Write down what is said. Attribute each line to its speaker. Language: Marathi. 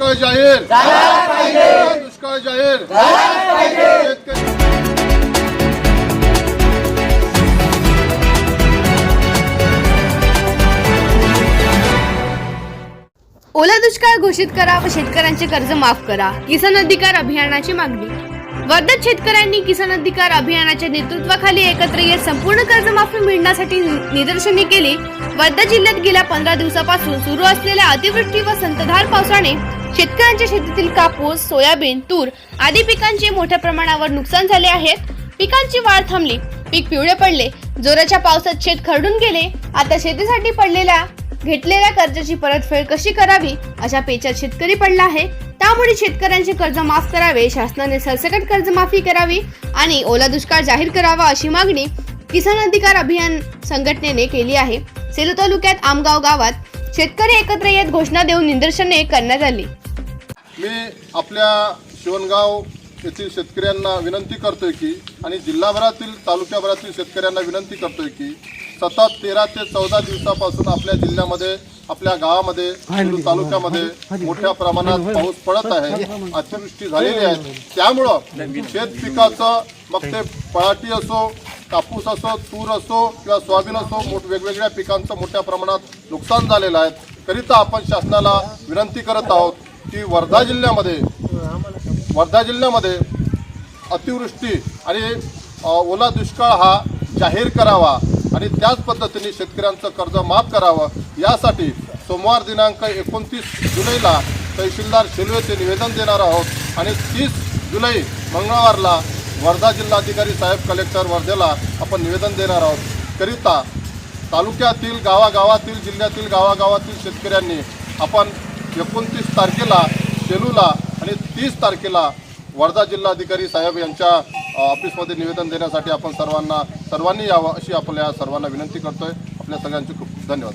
Speaker 1: दुष्काळ जाहीर. दुष्काळ जाहीर.
Speaker 2: ओला दुष्काळ घोषित करा व शेतकऱ्यांचे कर्ज माफ करा. किसान अधिकार अभियानाची मागणी. वर्ध्यात शेतकऱ्यांनी किसान अधिकार अभियानाच्या नेतृत्वाखाली एकत्र येत संपूर्ण कर्जमाफी मिळण्यासाठी निदर्शने केली. वर्धा जिल्ह्यात गेल्या पंधरा दिवसापासून सुरू असलेल्या अतिवृष्टी व संतधार पावसाने शेतकऱ्यांच्या शेतीतील कापूस सोयाबीन तूर आदी पिकांचे मोठ्या प्रमाणावर नुकसान झाले आहेत पिकांची वाढ थांबली. पीक पिवळे पडले. जोराच्या पावसात शेत खरडून गेले. आता शेतीसाठी पडलेल्या घेतलेल्या कर्जाची परतफेड कशी करावी अशा पेचात शेतकरी पडला आहे. त्यामुळे शेतकऱ्यांचे कर्ज माफ करावे शासनाने सरसकट कर्जमाफी करावी आणि ओला दुष्काळ जाहीर करावा अशी मागणी किसान अधिकार अभियान संघटनेने केली आहे. सेलू तालुक्यात आमगाव गावात शेतकरी एकत्र येत घोषणा देऊन निदर्शने करण्यात आली.
Speaker 1: मी आपल्या शिवणगाव येथील शेतकऱ्यांना विनंती करतोय की आणि जिल्हाभरातील तालुक्याभरातील शेतकऱ्यांना विनंती करतोय की सतत तेरा ते चौदा दिवसापासून आपल्या जिल्ह्यामध्ये आपल्या गावामध्ये तालुक्यामध्ये मोठ्या प्रमाणात पाऊस पडत आहे अतिवृष्टी झालेली आहे. त्यामुळं शेत पिकाचं मग ते पळाटी असो कापूस असो तूर असो किंवा सोयाबीन असो मोठ वेगवेगळ्या पिकांचं मोठ्या प्रमाणात नुकसान झालेलं आहे. करिता आपण शासनाला विनंती करत आहोत की वर्धा जिल्ह्यामध्ये वर्धा जिल्ह्यामध्ये अतिवृष्टी आणि ओला दुष्काळ हा जाहीर करावा आणि त्याच पद्धतीने शेतकऱ्यांचं कर्ज माफ करावं. यासाठी सोमवार दिनांक एकोणतीस जुलैला तहसीलदार शेलवेचे निवेदन देणार आहोत आणि तीस जुलै मंगळवारला वर्धा जिल्हाधिकारी साहेब कलेक्टर वर्धेला आपण निवेदन देणार आहोत. करिता तालुक्यातील गावागावातील जिल्ह्यातील गावागावातील शेतकऱ्यांनी आपण एकोणतीस तारखेला सेलूला आणि तीस तारखेला वर्धा जिल्हाधिकारी साहेब यांच्या ऑफिसमध्ये निवेदन देण्यासाठी आपण सर्वांना सर्वांनी यावं अशी आपल्या सर्वांना विनंती करतोय. आपल्या सगळ्यांचे खूप धन्यवाद.